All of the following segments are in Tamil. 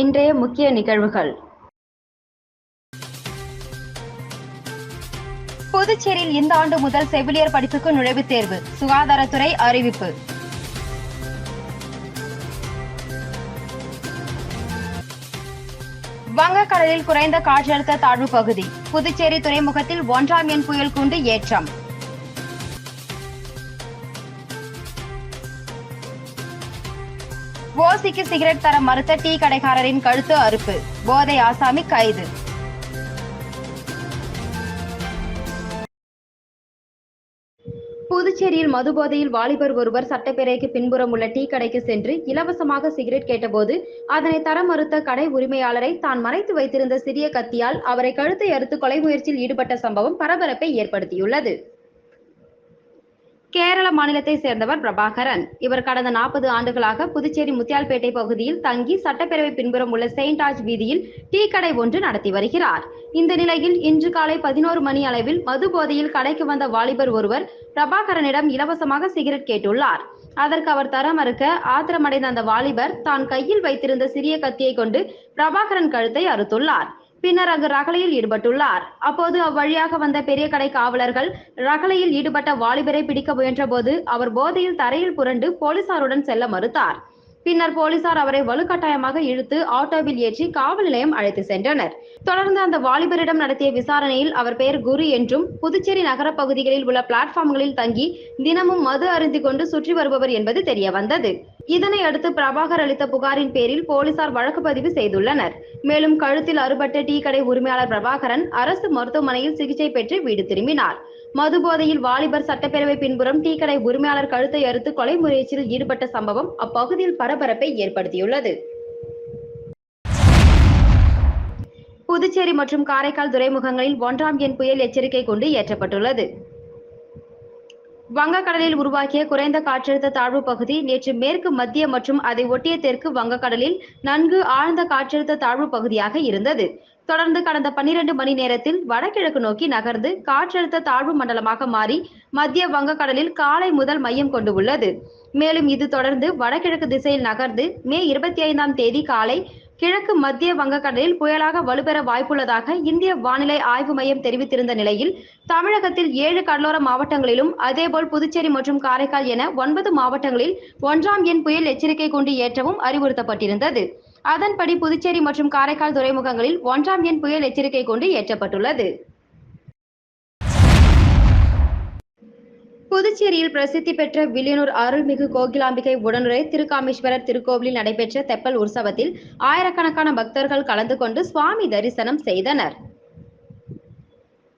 இன்றைய முக்கிய நிகழ்வுகள். புதுச்சேரியில் இந்த ஆண்டு முதல் செவிலியர் படிப்புக்கு நுழைவுத் தேர்வு சுகாதாரத்துறை அறிவிப்பு. வங்கக்கடலில் குறைந்த காற்றழுத்த தாழ்வு பகுதி புதுச்சேரி துறைமுகத்தில் ஒன்றாம் எண் புயல் கூண்டு ஏற்றம். ஓசிக்கு சிகரெட் தர மறுத்த டீ கடைக்காரரின் கழுத்து அறுப்பு. போதை ஆசாமி கைது. புதுச்சேரியில் மதுபோதையில் வாலிபர் ஒருவர் சட்டப்பேரவைக்கு பின்புறம் உள்ள டீ கடைக்கு சென்று இலவசமாக சிகரெட் கேட்டபோது அதனை தர மறுத்த கடை உரிமையாளரை தான் மறைத்து வைத்திருந்த சிறிய கத்தியால் அவரை கழுத்தை அறுத்து கொலை முயற்சியில் ஈடுபட்ட சம்பவம் பரபரப்பை ஏற்படுத்தியுள்ளது. கேரள மாநிலத்தை சேர்ந்தவர் பிரபாகரன். இவர் கடந்த நாற்பது ஆண்டுகளாக புதுச்சேரி முத்தியால்பேட்டை பகுதியில் தங்கி சட்டப்பேரவை பின்புறம் உள்ள செயின்ட் ஆஜ் வீதியில் டீ கடை ஒன்று நடத்தி வருகிறார். இந்த நிலையில் இன்று காலை பதினோரு மணி அளவில் மது போதையில் கடைக்கு வந்த வாலிபர் ஒருவர் பிரபாகரனிடம் இலவசமாக சிகரெட் கேட்டுள்ளார். அதற்கு அவர் தர மறுக்க ஆத்திரமடைந்த அந்த வாலிபர் தான் கையில் வைத்திருந்த சிறிய கத்தியை கொண்டு பிரபாகரன் கழுத்தை அறுத்துள்ளார். பின்னர் அங்கு ரகளையில் ஈடுபட்டுள்ளார். அப்போது அவ்வழியாக வந்த பெரிய கடை காவலர்கள் ரகளையில் ஈடுபட்ட வாலிபரை பிடிக்க முயன்றபோது அவர் போதையில் தரையில் புரண்டு போலீசாருடன் செல்ல மறுத்தார். பின்னர் போலீசார் அவரை வலுக்கட்டாயமாக இழுத்து ஆட்டோவில் ஏற்றி காவல் நிலையம் அழைத்து சென்றனர். தொடர்ந்து அந்த வாலிபரிடம் நடத்திய விசாரணையில் அவர் பெயர் குரு என்றும் புதுச்சேரி நகர பகுதிகளில் உள்ள பிளாட்ஃபார்ம்களில் தங்கி தினமும் மது அருந்திக் கொண்டு சுற்றி வருபவர் என்பது தெரிய வந்தது இதனை அடுத்து பிரபாகர் அளித்த புகாரின் பேரில் போலீசார் வழக்கு பதிவு செய்துள்ளனர். மேலும் கழுத்தில் அறுபட்ட டீ கடை உரிமையாளர் பிரபாகரன் அரசு மருத்துவமனையில் சிகிச்சை பெற்று வீடு திரும்பினார். மது போதையில் வாலிபர் சட்டப்பேரவை பின்புறம் டீ கடை உரிமையாளர் கழுத்தை அறுத்து கொலை முயற்சியில் ஈடுபட்ட சம்பவம் அப்பகுதியில் பரபரப்பை ஏற்படுத்தியுள்ளது. புதுச்சேரி மற்றும் காரைக்கால் துறைமுகங்களில் ஒன்றாம் எண் புயல் எச்சரிக்கை கொண்டு ஏற்றப்பட்டுள்ளது. வங்கக்கடலில் உருவாக்கிய குறைந்த காற்றழுத்த தாழ்வு பகுதி நேற்று மேற்கு மத்திய மற்றும் அதை ஒட்டிய தெற்கு வங்கக்கடலில் நன்கு ஆழ்ந்த காற்றழுத்த தாழ்வு பகுதியாக இருந்தது. தொடர்ந்து கடந்த பன்னிரண்டு மணி நேரத்தில் வடகிழக்கு நோக்கி நகர்ந்து காற்றழுத்த தாழ்வு மண்டலமாக மாறி மத்திய வங்கக்கடலில் காலை முதல் மையம் கொண்டு உள்ளது. மேலும் இது தொடர்ந்து வடகிழக்கு திசையில் நகர்ந்து மே இருபத்தி ஐந்தாம் தேதி காலை கிழக்கு மத்திய வங்கக்கடலில் புயலாக வலுப்பெற வாய்ப்புள்ளதாக இந்திய வானிலை ஆய்வு மையம் தெரிவித்திருந்த நிலையில் தமிழகத்தில் ஏழு கடலோர மாவட்டங்களிலும் அதேபோல் புதுச்சேரி மற்றும் காரைக்கால் என ஒன்பது மாவட்டங்களில் ஒன்றாம் எண் புயல் எச்சரிக்கை கொண்டு ஏற்றவும் அறிவுறுத்தப்பட்டிருந்தது. அதன்படி புதுச்சேரி மற்றும் காரைக்கால் துறைமுகங்களில் ஒன்றாம் எண் புயல் எச்சரிக்கை கொண்டு ஏற்றப்பட்டுள்ளது. புதுச்சேரியில் பிரசித்தி பெற்ற வில்லியனூர் அருள்மிகு கோகிலாம்பிகை உடனுரை திருக்காமேஸ்வரர் திருக்கோவிலில் நடைபெற்ற தெப்பல் உற்சவத்தில் ஆயிரக்கணக்கான பக்தர்கள் கலந்து கொண்டு சுவாமி தரிசனம் செய்தனர்.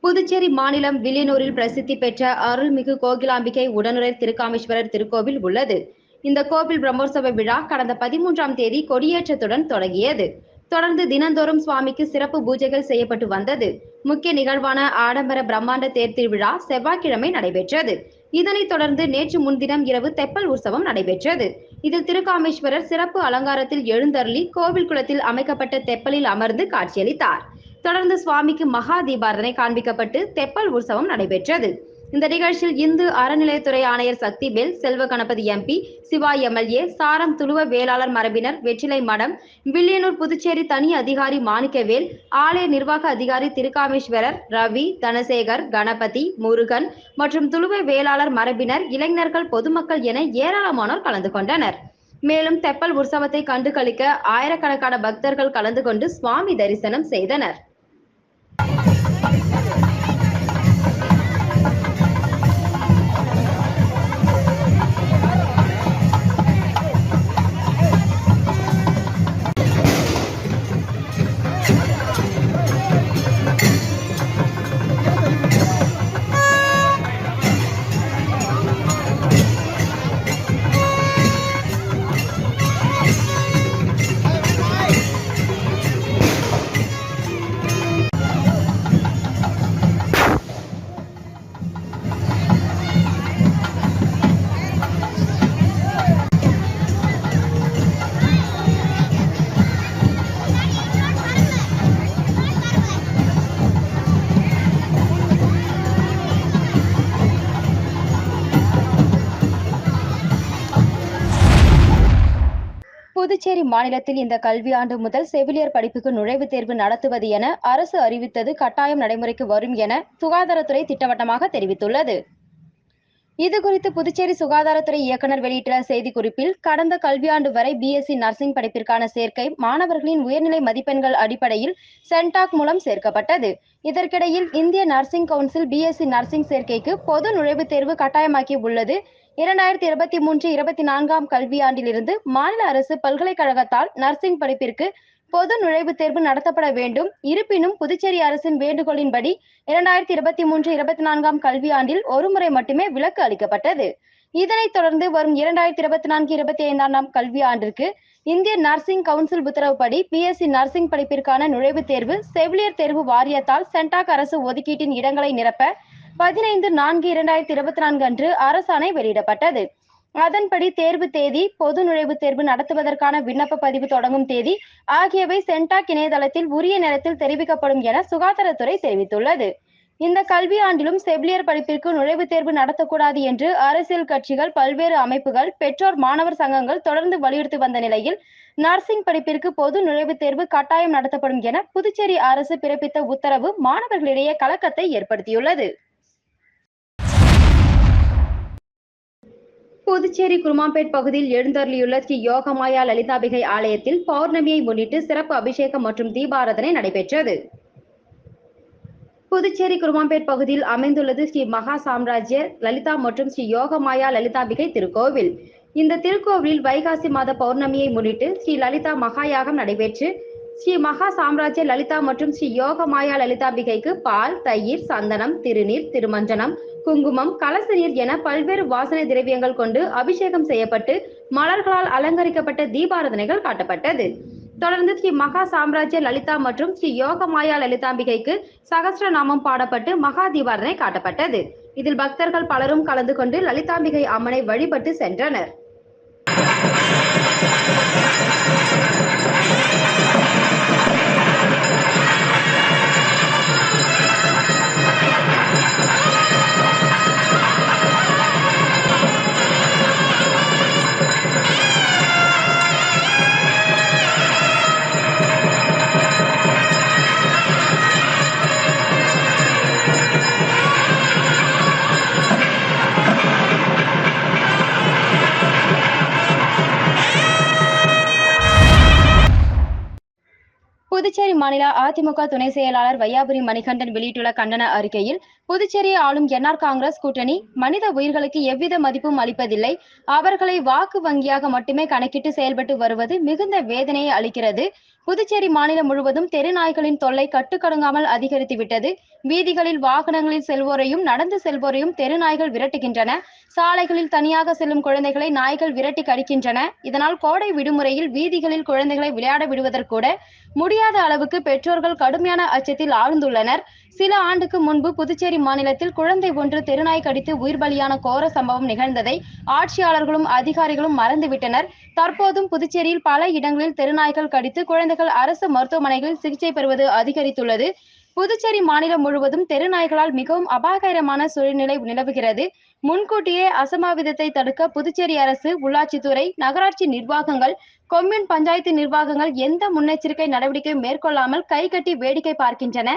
புதுச்சேரி மாநிலம் வில்லியனூரில் பிரசித்தி பெற்ற அருள்மிகு கோகிலாம்பிகை உடனுரை திருக்காமேஸ்வரர் திருக்கோவில் உள்ளது. இந்த கோவில் பிரம்மோற்சவ விழா கடந்த பதிமூன்றாம் தேதி கொடியேற்றத்துடன் தொடங்கியது. தொடர்ந்து தினந்தோறும் சுவாமிக்கு சிறப்பு பூஜைகள் செய்யப்பட்டு வந்தது. முக்கிய நிகழ்வான ஆடம்பர பிரம்மாண்ட தேர் திருவிழா செவ்வாய்க்கிழமை நடைபெற்றது. இதனைத் தொடர்ந்து நேற்று முன்தினம் இரவு தெப்பல் உற்சவம் நடைபெற்றது. இதில் திருக்காமேஸ்வரர் சிறப்பு அலங்காரத்தில் எழுந்தருளி கோவில் குளத்தில் அமைக்கப்பட்ட தெப்பலில் அமர்ந்து காட்சியளித்தார். தொடர்ந்து சுவாமிக்கு மகா தீபாரதனை காண்பிக்கப்பட்டு தெப்பல் உற்சவம் நடைபெற்றது. இந்த நிகழ்ச்சியில் இந்து அறநிலையத்துறை ஆணையர் சக்திவேல் செல்வ கணபதி எம்பி சிவா எம்எல்ஏ சாரம் துளுவ வேளாளர் மரபினர் வெற்றிலை மடம் வில்லியனூர் புதுச்சேரி தனி அதிகாரி மாணிக்கவேல் ஆலய நிர்வாக அதிகாரி திருக்காமேஸ்வரர் ரவி தனசேகர் கணபதி முருகன் மற்றும் துளுவ வேளாளர் மரபினர் இளைஞர்கள் பொதுமக்கள் என ஏராளமானோர் கலந்து கொண்டனர். மேலும் தெப்பல் உற்சவத்தை கண்டு கழிக்க ஆயிரக்கணக்கான பக்தர்கள் கலந்து கொண்டு சுவாமி தரிசனம் செய்தனர். மாநிலத்தில் இந்த கல்வியாண்டு முதல் செவிலியர் படிப்புக்கு நுழைவுத் தேர்வு நடத்துவது என அரசு அறிவித்தது கட்டாயம் நடைமுறைக்கு வரும் என சுகாதாரத்துறை திட்டவட்டமாக தெரிவித்துள்ளது. இதுகுறித்து புதுச்சேரி சுகாதாரத்துறை இயக்குனர் வெளியிட்டுள்ள செய்திக்குறிப்பில் கடந்த கல்வியாண்டு வரை பிஎஸ்சி நர்சிங் படிப்பிற்கான சேர்க்கை மாணவர்களின் உயர்நிலை மதிப்பெண்கள் அடிப்படையில் சென்டாக் மூலம் சேர்க்கப்பட்டது. இதற்கிடையில் இந்திய நர்சிங் கவுன்சில் பிஎஸ்சி நர்சிங் சேர்க்கைக்கு பொது நுழைவுத் தேர்வு கட்டாயமாக்கி உள்ளது. இரண்டாயிரத்தி இருபத்தி மூன்று இருபத்தி நான்காம் கல்வியாண்டிலிருந்து மாநில அரசு பல்கலைக்கழகத்தால் நர்சிங் படிப்பிற்கு பொது நுழைவுத் தேர்வு நடத்தப்பட வேண்டும். இருப்பினும் புதுச்சேரி அரசின் வேண்டுகோளின்படி இரண்டாயிரத்தி இருபத்தி மூன்று இருபத்தி நான்காம் கல்வியாண்டில் ஒருமுறை மட்டுமே விலக்கு அளிக்கப்பட்டது. இதனைத் தொடர்ந்து வரும் இரண்டாயிரத்தி இருபத்தி நான்கு இருபத்தி ஐந்தாம் கல்வியாண்டிற்கு இந்திய நர்சிங் கவுன்சில் உத்தரவுப்படி பிஎஸ்சி நர்சிங் படிப்பிற்கான நுழைவுத் தேர்வு செவிலியர் தேர்வு வாரியத்தால் சென்டாக் அரசு ஒதுக்கீட்டின் இடங்களை நிரப்ப பதினைந்து நான்கு இரண்டாயிரத்தி இருபத்தி நான்கு அன்று அரசாணை வெளியிடப்பட்டது. அதன்படி தேர்வு தேதி பொது நுழைவு தேர்வு நடத்துவதற்கான விண்ணப்ப பதிவு தொடங்கும் தேதி ஆகியவை சென்டாக் இணையதளத்தில் உரிய நேரத்தில் தெரிவிக்கப்படும் என சுகாதாரத்துறை தெரிவித்துள்ளது. இந்த கல்வி ஆண்டிலும் செவிலியர் படிப்பிற்கு நுழைவுத் தேர்வு நடத்தக்கூடாது என்று அரசியல் கட்சிகள் பல்வேறு அமைப்புகள் பெற்றோர் மாணவர் சங்கங்கள் தொடர்ந்து வலியுறுத்தி வந்த நிலையில் நர்சிங் படிப்பிற்கு பொது நுழைவுத் தேர்வு கட்டாயம் நடத்தப்படும் என புதுச்சேரி அரசு பிறப்பித்த உத்தரவு மாணவர்களிடையே கலக்கத்தை ஏற்படுத்தியுள்ளது. புதுச்சேரி குருமாம்பேட் பகுதியில் எழுந்தருளியுள்ள ஸ்ரீ யோகமாயா லலிதாபிகை ஆலயத்தில் பௌர்ணமியை முன்னிட்டு சிறப்பு அபிஷேகம் மற்றும் தீபாராதனை நடைபெற்றது. புதுச்சேரி குருமாம்பேட் பகுதியில் அமைந்துள்ளது ஸ்ரீ மகா சாம்ராஜ்ய லலிதா மற்றும் ஸ்ரீ யோகமாயா லலிதாபிகை திருக்கோவில். இந்த திருக்கோவிலில் வைகாசி மாத பௌர்ணமியை முன்னிட்டு ஸ்ரீ லலிதா மகாயாகம் நடைபெற்று ஸ்ரீ மகா சாம்ராஜ்ய லலிதா மற்றும் ஸ்ரீ யோகமாயா லலிதாபிகைக்கு பால் தயிர் சந்தனம் திருநீர் திருமஞ்சனம் குங்குமம் கலச நீர் என பல்வேறு வாசனை திரவியங்கள் கொண்டு அபிஷேகம் செய்யப்பட்டு மலர்களால் அலங்கரிக்கப்பட்ட தீபாராதனைகள் காட்டப்பட்டது. தொடர்ந்து ஸ்ரீ மகா சாம்ராஜ்ய லலிதா மற்றும் ஸ்ரீ யோகமாயா லலிதாம்பிகைக்கு சகஸ்ர நாமம் பாடப்பட்டு மகா தீபாரதனை காட்டப்பட்டது. இதில் பக்தர்கள் பலரும் கலந்து கொண்டு லலிதாம்பிகை அம்மனை வழிபட்டு சென்றனர். புதுச்சேரி மாநில அதிமுக துணை செயலாளர் வையாபுரி மணிகண்டன் வெளியிட்டுள்ள கண்டன அறிக்கையில் புதுச்சேரியை ஆளும் என்ஆர் காங்கிரஸ் கூட்டணி மனித உயிர்களுக்கு எவ்வித மதிப்பும் அளிப்பதில்லை. அவர்களை வாக்கு வங்கியாக மட்டுமே கணக்கிட்டு செயல்பட்டு வருவது மிகுந்த வேதனையை அளிக்கிறது. புதுச்சேரி மாநிலம் முழுவதும் தெரு நாய்களின் தொல்லை கட்டுக்கடங்காமல் அதிகரித்து விட்டது வீதிகளில் வாகனங்களில் செல்வோரையும் நடந்து செல்வோரையும் தெரு நாய்கள் விரட்டுகின்றன. சாலைகளில் தனியாக செல்லும் குழந்தைகளை நாய்கள் விரட்டி கடிக்கின்றன. இதனால் கோடை விடுமுறையில் வீதிகளில் குழந்தைகளை விளையாட விடுவதற்கூட முடியாத அளவுக்கு பெற்றோர்கள் கடுமையான அச்சத்தில் ஆழ்ந்துள்ளனர். சில ஆண்டுக்கு முன்பு புதுச்சேரி மாநிலத்தில் குழந்தை ஒன்று தெருநாய் கடித்து உயிர் பலியான கோர சம்பவம் நிகழ்ந்ததை ஆட்சியாளர்களும் அதிகாரிகளும் மறந்துவிட்டனர். தற்போதும் புதுச்சேரியில் பல இடங்களில் தெருநாய்கள் கடித்து குழந்தைகள் அரசு மருத்துவமனைகளில் சிகிச்சை பெறுவது அதிகரித்துள்ளது. புதுச்சேரி மாநிலம் முழுவதும் தெருநாய்களால் மிகவும் அபாயகரமான சூழ்நிலை நிலவுகிறது. முன்கூட்டியே அசம்பாவிதத்தை தடுக்க புதுச்சேரி அரசு உள்ளாட்சித்துறை நகராட்சி நிர்வாகங்கள் கொம்யூன் பஞ்சாயத்து நிர்வாகங்கள் எந்த முன்னெச்சரிக்கை நடவடிக்கையும் மேற்கொள்ளாமல் கைகட்டி வேடிக்கை பார்க்கின்றன.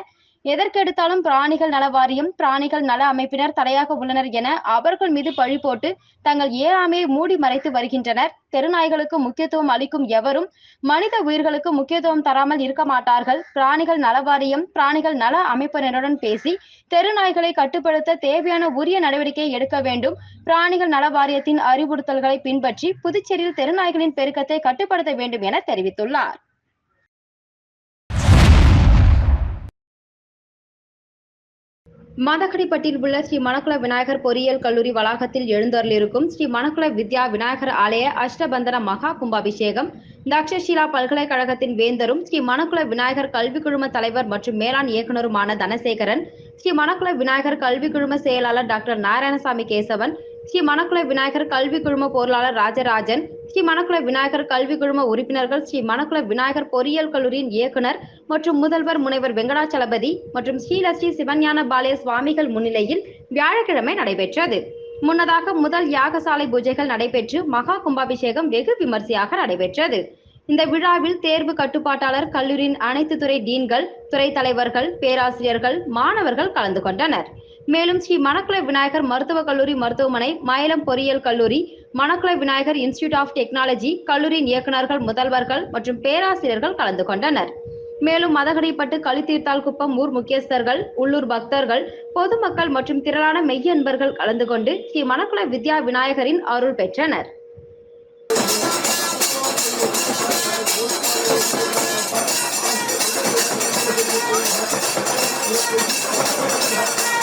எதற்கெடுத்தாலும் பிராணிகள் நல வாரியம் பிராணிகள் நல அமைப்பினர் தடையாக உள்ளனர் என அவர்கள் மீது பழி போட்டு தங்கள் ஏழாமையை மூடி மறைத்து வருகின்றனர். தெருநாய்களுக்கு முக்கியத்துவம் அளிக்கும் எவரும் மனித உயிர்களுக்கு முக்கியத்துவம் தராமல் இருக்க மாட்டார்கள். பிராணிகள் நல வாரியம் பிராணிகள் நல அமைப்பினருடன் பேசி தெருநாய்களை கட்டுப்படுத்த தேவையான உரிய நடவடிக்கை எடுக்க வேண்டும். பிராணிகள் நல வாரியத்தின் அறிவுறுத்தல்களை பின்பற்றி புதுச்சேரியில் தெருநாய்களின் பெருக்கத்தை கட்டுப்படுத்த வேண்டும் என தெரிவித்துள்ளார். மதக்கடிப்பட்டில் உள்ள ஸ்ரீ மணக்குள விநாயகர் பொறியியல் கல்லூரி வளாகத்தில் எழுந்தருளிருக்கும் ஸ்ரீ மணக்குள வித்யா விநாயகர் ஆலய அஷ்டபந்தன மகா கும்பாபிஷேகம். தக்ஷஷீலா பல்கலைக்கழகத்தின் வேந்தரும் ஸ்ரீ மணக்குள விநாயகர் கல்வி குழும தலைவர் மற்றும் மேலாண் இயக்குநருமான தனசேகரன் ஸ்ரீ மணக்குள விநாயகர் கல்வி குழும செயலாளர் டாக்டர் நாராயணசாமி கேசவன் ஸ்ரீ மணக்குள விநாயகர் கல்வி குழும பொருளாளர் ராஜராஜன் ஸ்ரீ மணக்குள விநாயகர் கல்வி குழும உறுப்பினர்கள் ஸ்ரீ மணக்குள விநாயகர் பொறியியல் கல்லூரியின் இயக்குனர் மற்றும் முதல்வர் முனைவர் வெங்கடாச்சலபதி மற்றும் ஸ்ரீலஸ்ரீ சிவஞான பாலய சுவாமிகள் முன்னிலையில் வியாழக்கிழமை நடைபெற்றது. முன்னதாக முதல் யாகசாலை பூஜைகள் நடைபெற்று மகா கும்பாபிஷேகம் வெகு விமர்சையாக நடைபெற்றது. இந்த விழாவில் தேர்வு கட்டுப்பாட்டாளர் கல்லூரியின் அனைத்து துறை டீன்கள் துறை தலைவர்கள் பேராசிரியர்கள் மாணவர்கள் கலந்து கொண்டனர். மேலும் ஸ்ரீ மணக்குள விநாயகர் மருத்துவக் கல்லூரி மருத்துவமனை மயிலம் பொறியியல் கல்லூரி Manakula Vinayagar institute of technology கல்லூரியின் இயக்குநர்கள் முதல்வர்கள் மற்றும் பேராசிரியர்கள் கலந்து கொண்டனர். மேலும் மதகடிப்பட்டு களித்தீர்த்தால் குப்பம் ஊர் முக்கியஸ்தர்கள் உள்ளூர் பக்தர்கள் பொதுமக்கள் மற்றும் திரளான மெய்யன்பர்கள் கலந்து கொண்டு ஸ்ரீ மணக்குள வித்யா விநாயகரின் அருள் பெற்றனர். புதுச்சேரி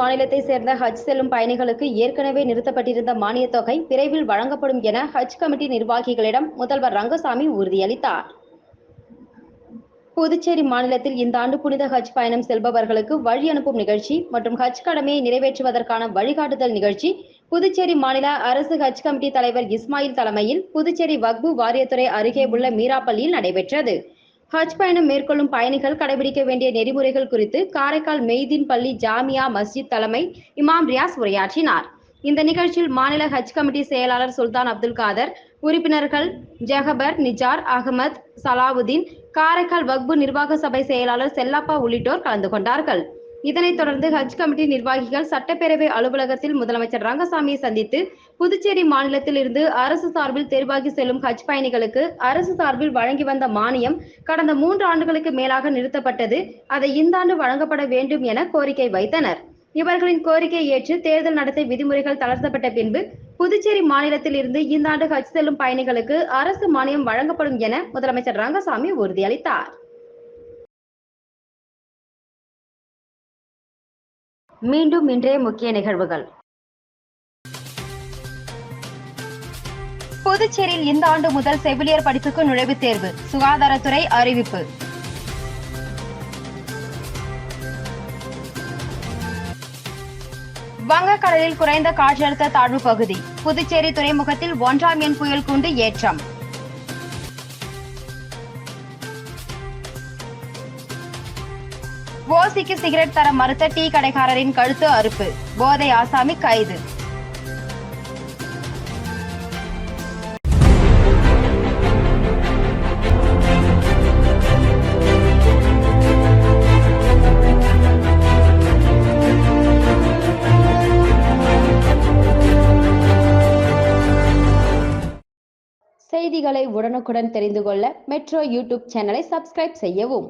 மாநிலத்தை சேர்ந்த ஹஜ் செல்லும் பயணிகளுக்கு ஏற்கனவே நிறுத்தப்பட்டிருந்த மானியத் தொகை விரைவில் வழங்கப்படும் என ஹஜ் கமிட்டி நிர்வாகிகளிடம் முதல்வர் ரங்கசாமி உறுதியளித்தார். புதுச்சேரி மாநிலத்தில் இந்த ஆண்டு புனித ஹஜ் பயணம் செல்பவர்களுக்கு வழி அனுப்பும் நிகழ்ச்சி மற்றும் ஹஜ் கடமையை நிறைவேற்றுவதற்கான வழிகாட்டுதல் நிகழ்ச்சி புதுச்சேரி மாநில அரசு ஹஜ் கமிட்டி தலைவர் இஸ்மாயில் தலைமையில் புதுச்சேரி வக்பு வாரியத்துறை அருகே உள்ள மீராப்பள்ளியில் நடைபெற்றது. ஹஜ் பயணம் மேற்கொள்ளும் பயணிகள் கடைபிடிக்க வேண்டிய நெறிமுறைகள் குறித்து காரைக்கால் மெய்தீன் பள்ளி ஜாமியா மஸ்ஜித் தலைமை இமாம் ரியாஸ் உரையாற்றினார். இந்த நிகழ்ச்சியில் மாநில ஹஜ் கமிட்டி செயலாளர் சுல்தான் அப்துல் காதர் உறுப்பினர்கள் ஜெகபர் நிஜார் அகமத் சலாவுதீன் காரைக்கால் வக்பு நிர்வாக சபை செயலாளர் செல்லப்பா உள்ளிட்டோர் கலந்து கொண்டார்கள். இதனைத் தொடர்ந்து ஹஜ் கமிட்டி நிர்வாகிகள் சட்டப்பேரவை அலுவலகத்தில் முதலமைச்சர் ரங்கசாமியை சந்தித்து புதுச்சேரி மாநிலத்தில் இருந்து அரசு சார்பில் தேர்வாகி செல்லும் ஹஜ் பயணிகளுக்கு அரசு சார்பில் வழங்கி வந்த மானியம் கடந்த மூன்று ஆண்டுகளுக்கு மேலாக நிறுத்தப்பட்டது. அதை இந்த ஆண்டு வழங்கப்பட வேண்டும் என கோரிக்கை வைத்தனர். இவர்களின் கோரிக்கையை ஏற்று தேர்தல் நடத்தை விதிமுறைகள் தளர்த்தப்பட்ட பின்பு புதுச்சேரி மாநிலத்தில் இருந்து இந்த ஆண்டு ஹஜ் செல்லும் பயணிகளுக்கு அரசு மானியம் வழங்கப்படும் என முதலமைச்சர் ரங்கசாமி உறுதியளித்தார். மீண்டும் இன்றைய முக்கிய நிகழ்வுகள். புதுச்சேரியில் இந்த ஆண்டு முதல் செவிலியர் படிப்புக்கு நுழைவுத் தேர்வு சுகாதாரத்துறை அறிவிப்பு. வங்கக்கடலில் குறைந்த காற்றழுத்த தாழ்வு பகுதி புதுச்சேரி துறைமுகத்தில் ஒன்றாம் எண் புயல் கூண்டு ஏற்றம். ஓசிக்கு சிகரெட் தர மறுத்த டீ கடைக்காரரின் கழுத்து அறுப்பு. போதை ஆசாமி கைது. செய்திகளை உடனுக்குடன் தெரிந்து கொள்ள மெட்ரோ யூடியூப் சேனலை சப்ஸ்கிரைப் செய்யவும்.